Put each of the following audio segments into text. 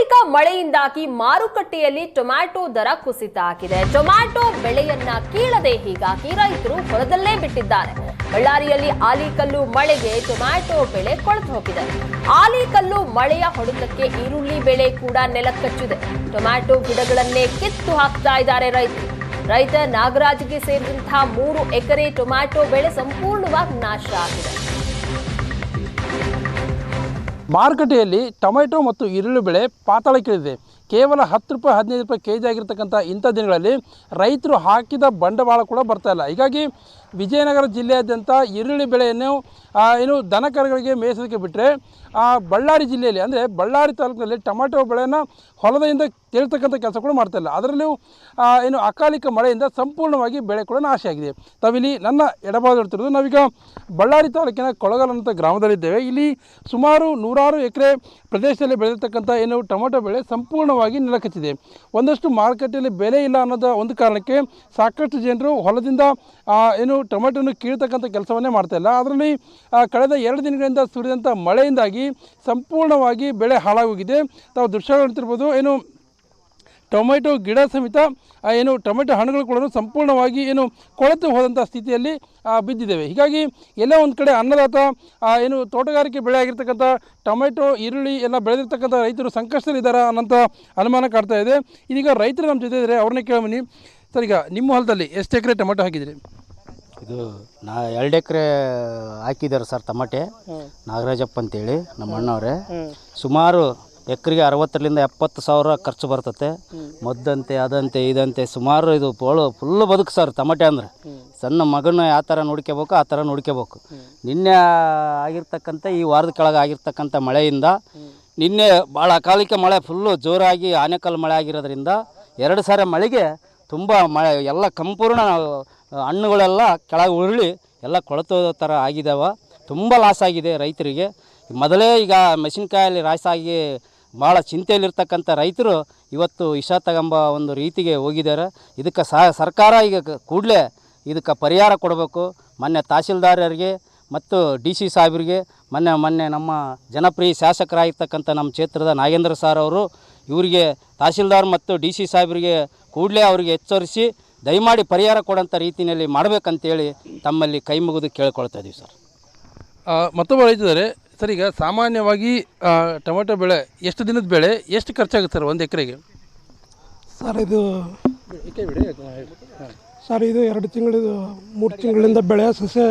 ಅಕಾಲಿಕ ಮಳೆಯಿಂದಾಗಿ ಮಾರುಕಟ್ಟೆಯಲ್ಲಿ ಟೊಮ್ಯಾಟೊ ದರ ಕುಸಿತ ಆಗಿದೆ. ಟೊಮ್ಯಾಟೊ ಬೆಳೆಯನ್ನ ಕೀಳದೆ ಹೀಗಾಗಿ ರೈತರು ಹೊಲದಲ್ಲೇ ಬಿಟ್ಟಿದ್ದಾರೆ. ಬಳ್ಳಾರಿಯಲ್ಲಿ ಆಲಿಕಲ್ಲು ಮಳೆಗೆ ಟೊಮ್ಯಾಟೊ ಬೆಳೆ ಕೊಳೆತು ಹೋಗಿದೆ ಆಲಿಕಲ್ಲು ಮಳೆಯ ಹೊಡೆತಕ್ಕೆ ಈರುಳ್ಳಿ ಬೆಳೆ ಕೂಡ ನೆಲಕ್ಕಚ್ಚಿದೆ ಟೊಮ್ಯಾಟೊ ಗಿಡಗಳನ್ನೇ ಕಿತ್ತು ಹಾಕ್ತಾ ಇದ್ದಾರೆ ರೈತರು. ರೈತ ನಾಗರಾಜ್ಗೆ ಸೇರಿದಂತಹ ಮೂರು ಎಕರೆ ಟೊಮ್ಯಾಟೊ ಬೆಳೆ ಸಂಪೂರ್ಣವಾಗಿ ನಾಶ ಆಗಿದೆ. ಮಾರುಕಟ್ಟೆಯಲ್ಲಿ ಟೊಮೆಟೊ ಮತ್ತು ಈರುಳ್ಳಿ ಬೆಳೆ ಪಾತಾಳಕ್ಕಿಳಿದಿದೆ. ಕೇವಲ ಹತ್ತು ರೂಪಾಯಿ, ಹದಿನೈದು ರೂಪಾಯಿ ಕೆ ಜಿ ಆಗಿರ್ತಕ್ಕಂಥ ಇಂಥ ದಿನಗಳಲ್ಲಿ ರೈತರು ಹಾಕಿದ ಬಂಡವಾಳ ಕೂಡ ಬರ್ತಾ ಇಲ್ಲ. ಹೀಗಾಗಿ ವಿಜಯನಗರ ಜಿಲ್ಲೆಯಾದ್ಯಂತ ಈರುಳ್ಳಿ ಬೆಳೆಯನ್ನು ಏನು ದನ ಕರುಗಳಿಗೆ ಮೇಯಿಸೋದಕ್ಕೆ ಬಿಟ್ಟರೆ ಬಳ್ಳಾರಿ ಜಿಲ್ಲೆಯಲ್ಲಿ, ಅಂದರೆ ಬಳ್ಳಾರಿ ತಾಲೂಕಿನಲ್ಲಿ ಟೊಮೆಟೊ ಬೆಳೆಯನ್ನು ಹೊಲದಿಂದ ತೇಳ್ತಕ್ಕಂಥ ಕೆಲಸ ಕೂಡ ಮಾಡ್ತಾ ಇಲ್ಲ. ಅದರಲ್ಲೂ ಏನು ಅಕಾಲಿಕ ಮಳೆಯಿಂದ ಸಂಪೂರ್ಣವಾಗಿ ಬೆಳೆ ಕೂಡ ನಾಶ ಆಗಿದೆ. ತಾವಿಲ್ಲಿ ನನ್ನ ಎಡಭಾಗ ಇರ್ತಿರೋದು ನಾವೀಗ ಬಳ್ಳಾರಿ ತಾಲೂಕಿನ ಕೊಳಗಲ್ ಅಂತ ಗ್ರಾಮದಲ್ಲಿದ್ದೇವೆ. ಇಲ್ಲಿ ಸುಮಾರು ನೂರಾರು ಎಕರೆ ಪ್ರದೇಶದಲ್ಲಿ ಬೆಳೆದಿರ್ತಕ್ಕಂಥ ಏನು ಟೊಮೆಟೊ ಬೆಳೆ ಸಂಪೂರ್ಣವಾಗಿ ನೆಲಕಚ್ಚಿದೆ ಒಂದಷ್ಟು ಮಾರುಕಟ್ಟೆಯಲ್ಲಿ ಬೆಲೆ ಇಲ್ಲ ಅನ್ನೋದ ಒಂದು ಕಾರಣಕ್ಕೆ ಸಾಕಷ್ಟು ಜನರು ಹೊಲದಿಂದ ಏನು ಟೊಮೆಟೊನ ಕೀಳ್ತಕ್ಕಂಥ ಕೆಲಸವನ್ನೇ ಮಾಡ್ತಾ ಇಲ್ಲ. ಅದರಲ್ಲಿ ಕಳೆದ ಎರಡು ದಿನಗಳಿಂದ ಸುರಿದಂಥ ಮಳೆಯಿಂದಾಗಿ ಸಂಪೂರ್ಣವಾಗಿ ಬೆಳೆ ಹಾಳಾಗೋಗಿದೆ. ತಾವು ದೃಶ್ಯ ನೋಡ್ತಿರ್ಬೋದು. ಏನು ಟೊಮೆಟೊ ಗಿಡ ಸಮೇತ ಏನು ಟೊಮೆಟೊ ಹಣ್ಣುಗಳು ಕೂಡ ಸಂಪೂರ್ಣವಾಗಿ ಏನು ಕೊಳೆತು ಹೋದಂಥ ಸ್ಥಿತಿಯಲ್ಲಿ ಬಿದ್ದಿದ್ದೇವೆ. ಹೀಗಾಗಿ ಎಲ್ಲ ಒಂದು ಕಡೆ ಅನ್ನದಾತ ಏನು ತೋಟಗಾರಿಕೆ ಬೆಳೆ ಆಗಿರ್ತಕ್ಕಂಥ ಟೊಮೆಟೊ ಈರುಳ್ಳಿ ಎಲ್ಲ ಬೆಳೆದಿರ್ತಕ್ಕಂಥ ರೈತರು ಸಂಕಷ್ಟದಲ್ಲಿದ್ದಾರೆ ಅನ್ನೋಂಥ ಅನುಮಾನ ಕಾಡ್ತಾ ಇದೆ. ಇದೀಗ ರೈತರು ನಮ್ಮ ಜೊತೆ ಇದ್ದಾರೆ ಅವ್ರನ್ನೇ ಕೇಳಬನ್ನಿ ಸರ್ ಈಗ ನಿಮ್ಮ ಹೊಲದಲ್ಲಿ ಎಷ್ಟು ಎಕರೆ ಟೊಮೆಟೊ ಹಾಕಿದಿರಿ ಇದು ನಾ ಎರಡು ಎಕರೆ ಹಾಕಿದ್ದಾರೆ ಸರ್ ಟಮಾಟೆ. ನಾಗರಾಜಪ್ಪ ಅಂತೇಳಿ ನಮ್ಮ ಅಣ್ಣವ್ರೆ ಸುಮಾರು ಎಕರೆಗೆ ಅರವತ್ತರಿಂದ ಎಪ್ಪತ್ತು ಸಾವಿರ ಖರ್ಚು ಬರ್ತತೆ. ಮದ್ದಂತೆ, ಅದಂತೆ, ಇದಂತೆ ಸುಮಾರು ಇದು ಪೋಳು ಫುಲ್ಲು ಬದುಕು ಸರ್ ತಮಟೆ ಅಂದರೆ. ಸಣ್ಣ ಮಗನ ಯಾವ ಥರ ನೋಡ್ಕೋಬೇಕು, ಆ ಥರ ನೋಡ್ಕೋಬೇಕು. ನಿನ್ನೆ ಆಗಿರ್ತಕ್ಕಂಥ ಈ ವಾರದ ಕೆಳಗೆ ಆಗಿರ್ತಕ್ಕಂಥ ಮಳೆಯಿಂದ ನಿನ್ನೆ ಭಾಳ ಅಕಾಲಿಕ ಮಳೆ ಫುಲ್ಲು ಜೋರಾಗಿ ಆನೆಕಲ್ ಮಳೆ ಆಗಿರೋದ್ರಿಂದ ಎರಡು ಸಾರಿ ಮಳೆಗೆ ತುಂಬ ಮಳೆ, ಎಲ್ಲ ಸಂಪೂರ್ಣ ಹಣ್ಣುಗಳೆಲ್ಲ ಕೆಳಗೆ ಉರುಳಿ ಎಲ್ಲ ಕೊಳತು ಥರ ಆಗಿದ್ದಾವೆ ತುಂಬ ಲಾಸ್ ಆಗಿದೆ ರೈತರಿಗೆ. ಮೊದಲೇ ಈಗ ಮೆಣಸಿನ್ಕಾಯಲ್ಲಿ ರಾಸಾಗಿ ಭಾಳ ಚಿಂತೆಯಲ್ಲಿರ್ತಕ್ಕಂಥ ರೈತರು ಇವತ್ತು ಇಶಾ ತಗೊಂಬ ಒಂದು ರೀತಿಗೆ ಹೋಗಿದ್ದಾರೆ. ಇದಕ್ಕೆ ಸರ್ಕಾರ ಈಗ ಕೂಡಲೇ ಇದಕ್ಕೆ ಪರಿಹಾರ ಕೊಡಬೇಕು. ಮೊನ್ನೆ ತಹಸೀಲ್ದಾರರಿಗೆ ಮತ್ತು ಡಿ ಸಿ ಸಾಹೇಬ್ರಿಗೆ, ಮೊನ್ನೆ ಮೊನ್ನೆ ನಮ್ಮ ಜನಪ್ರಿಯ ಶಾಸಕರಾಗಿರ್ತಕ್ಕಂಥ ನಮ್ಮ ಕ್ಷೇತ್ರದ ನಾಗೇಂದ್ರ ಸರ್ ಅವರು ಇವರಿಗೆ ತಹಸೀಲ್ದಾರ್ ಮತ್ತು ಡಿ ಸಿ ಸಾಹೇಬ್ರಿಗೆ ಕೂಡಲೇ ಅವರಿಗೆ ಎಚ್ಚರಿಸಿ ದಯಮಾಡಿ ಪರಿಹಾರ ಕೊಡೋಂಥ ರೀತಿಯಲ್ಲಿ ಮಾಡಬೇಕಂತೇಳಿ ತಮ್ಮಲ್ಲಿ ಕೈ ಮುಗಿದು ಕೇಳ್ಕೊಳ್ತಾ ಇದ್ದೀವಿ ಸರ್. ಮತ್ತೊಬ್ಬ ರೈತಿದ್ದಾರೆ ಸರ್ ಈಗ ಸಾಮಾನ್ಯವಾಗಿ ಟೊಮೆಟೊ ಬೆಳೆ ಎಷ್ಟು ದಿನದ ಬೆಳೆ ಎಷ್ಟು ಖರ್ಚಾಗುತ್ತೆ ಸರ್ ಒಂದು ಎಕರೆಗೆ? ಸರ್ ಇದು ಸರ್ ಇದು ಎರಡು ತಿಂಗಳಿದು ಮೂರು ತಿಂಗಳಿಂದ ಬೆಳೆ ಸಸ್ಯ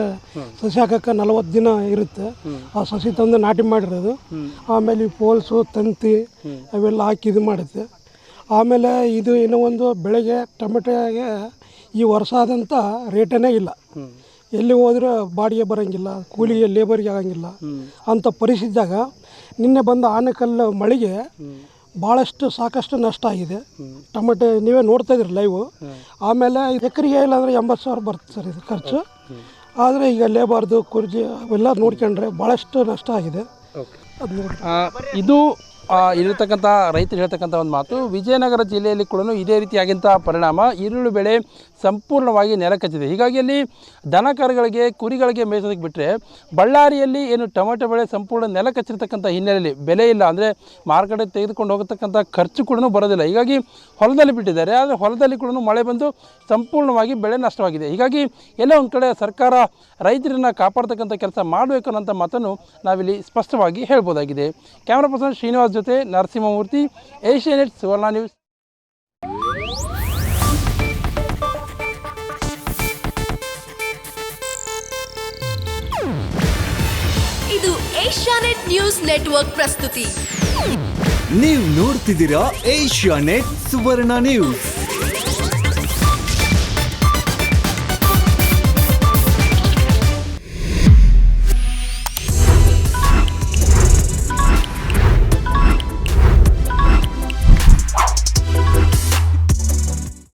ಸಸ್ಯ ಹಾಕಕ್ಕೆ ನಲವತ್ತು ದಿನ ಇರುತ್ತೆ. ಆ ಸಸಿ ತಂದು ನಾಟಿ ಮಾಡಿರೋದು. ಆಮೇಲೆ ಈ ಪೋಲ್ಸು ತಂತಿ ಅವೆಲ್ಲ ಹಾಕಿ ಇದು ಮಾಡುತ್ತೆ. ಆಮೇಲೆ ಇದು ಇನ್ನೂ ಒಂದು ಬೆಳೆಗೆ ಟೊಮೆಟೊಗೆ ಈ ವರ್ಷ ಆದಂಥ ರೇಟೇ ಇಲ್ಲ. ಎಲ್ಲಿ ಹೋದ್ರೆ ಬಾಡಿಗೆ ಬರೋಂಗಿಲ್ಲ ಕೂಲಿಗೆ ಲೇಬರ್ಗೆ ಆಗಂಗಿಲ್ಲ. ಅಂತ ಪರಿಸ್ಥಿತಿದಾಗ ನಿನ್ನೆ ಬಂದ ಆನೆಕಲ್ಲು ಮಳೆಗೆ ಭಾಳಷ್ಟು ಸಾಕಷ್ಟು ನಷ್ಟ ಆಗಿದೆ. ಟೊಮೆಟೊ ನೀವೇ ನೋಡ್ತಾ ಇದ್ರಿ ಲೈವು ಆಮೇಲೆ ಎಕರೆಗೆ ಇಲ್ಲ ಅಂದರೆ ಎಂಬತ್ತು ಸಾವಿರ ಬರುತ್ತೆ ಸರ್ ಇದು ಖರ್ಚು. ಆದರೆ ಈಗ ಲೇಬರ್ದು ಕುರ್ಜಿ ಅವೆಲ್ಲ ನೋಡ್ಕೊಂಡ್ರೆ ಭಾಳಷ್ಟು ನಷ್ಟ ಆಗಿದೆ. ಅದು ನೋಡಿ ಇದು ಇರತಕ್ಕಂಥ ರೈತರು ಹೇಳ್ತಕ್ಕಂಥ ಒಂದು ಮಾತು, ವಿಜಯನಗರ ಜಿಲ್ಲೆಯಲ್ಲಿ ಕೂಡ ಇದೇ ರೀತಿಯಾಗಿಂಥ ಪರಿಣಾಮ, ಈರುಳ್ಳಿ ಬೆಳೆ ಸಂಪೂರ್ಣವಾಗಿ ನೆಲಕಚ್ಚಿದೆ ಹೀಗಾಗಿ ಅಲ್ಲಿ ದನ ಕರುಗಳಿಗೆ, ಕುರಿಗಳಿಗೆ ಮೇಯಿಸೋದಕ್ಕೆ ಬಿಟ್ಟರೆ ಬಳ್ಳಾರಿಯಲ್ಲಿ ಏನು ಟೊಮೆಟೊ ಬೆಳೆ ಸಂಪೂರ್ಣ ನೆಲ ಕಚ್ಚಿರ್ತಕ್ಕಂಥ ಹಿನ್ನೆಲೆಯಲ್ಲಿ ಬೆಲೆ ಇಲ್ಲ ಅಂದರೆ ಮಾರುಕಟ್ಟೆ ತೆಗೆದುಕೊಂಡು ಹೋಗತಕ್ಕಂಥ ಖರ್ಚು ಕೂಡ ಬರೋದಿಲ್ಲ. ಹೀಗಾಗಿ ಹೊಲದಲ್ಲಿ ಬಿಟ್ಟಿದ್ದಾರೆ. ಆದರೆ ಹೊಲದಲ್ಲಿ ಕೂಡ ಮಳೆ ಬಂದು ಸಂಪೂರ್ಣವಾಗಿ ಬೆಳೆ ನಷ್ಟವಾಗಿದೆ. ಹೀಗಾಗಿ ಎಲ್ಲೋ ಒಂದು ಕಡೆ ಸರ್ಕಾರ ರೈತರನ್ನು ಕಾಪಾಡ್ತಕ್ಕಂಥ ಕೆಲಸ ಮಾಡಬೇಕು ಅನ್ನೋಂಥ ಮಾತನ್ನು ನಾವಿಲ್ಲಿ ಸ್ಪಷ್ಟವಾಗಿ ಹೇಳ್ಬೋದಾಗಿದೆ. ಕ್ಯಾಮ್ರಾ ಪರ್ಸನ್ ಶ್ರೀನಿವಾಸ್ ಜೊತೆ ನರಸಿಂಹಮೂರ್ತಿ ಏಷ್ಯಾನೆಟ್ ಸುವರ್ಣ ನ್ಯೂಸ್. ಇದು ಏಷ್ಯಾನೆಟ್ ನ್ಯೂಸ್ ನೆಟ್ವರ್ಕ್ ಪ್ರಸ್ತುತಿ. ನೀವು ನೋಡ್ತಿದ್ದೀರಾ ಏಷ್ಯಾ ನೆಟ್ ಸುವರ್ಣ ನ್ಯೂಸ್.